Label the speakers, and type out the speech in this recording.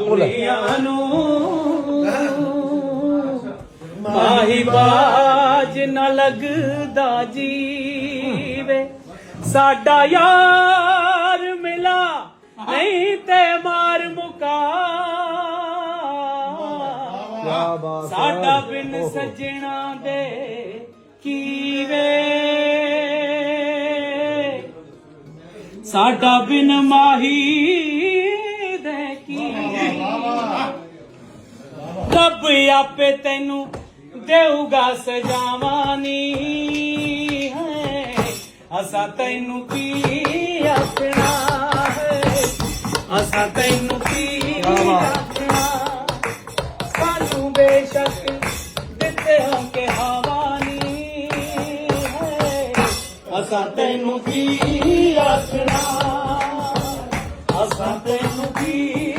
Speaker 1: ਦੁਨੀਆ ਨੂੰ ਮਾਹੀ ਬਾਜ ਨਾ ਲੱਗਦਾ ਜੀਵੇ ਸਾਡਾ ਯਾਰ ਮਿਲਾ ਨਹੀਂ ਤੇ ਮਾਰ ਮੁਕਾ। ਸਾਡਾ ਬਿਨ। ਸੱਜਣਾ ਦੇ ਕੀਵੇ ਸਾਡਾ ਬਿਨ ਮਾਹੀ ਰੱਬ ਆਪੇ ਤੈਨੂੰ ਦੇਊਗਾ ਸਜਾਵਾਨੀ। ਹੈ ਅਸਾਂ ਤੈਨੂੰ ਕੀ ਆਖਣਾ ਹੈ? ਅਸਾਂ ਤੈਨੂੰ ਕੀ ਆਖਣਾ ਸਾਨੂੰ ਬੇਸ਼ੱਕ ਦਿੱਤੇ ਹੋ ਕੇ ਹਵਾਨੀ। ਹੈ ਅਸਾਂ ਤੈਨੂੰ ਕੀ ਆਖਣਾ ਅਸਾਂ ਤੈਨੂੰ ਕੀ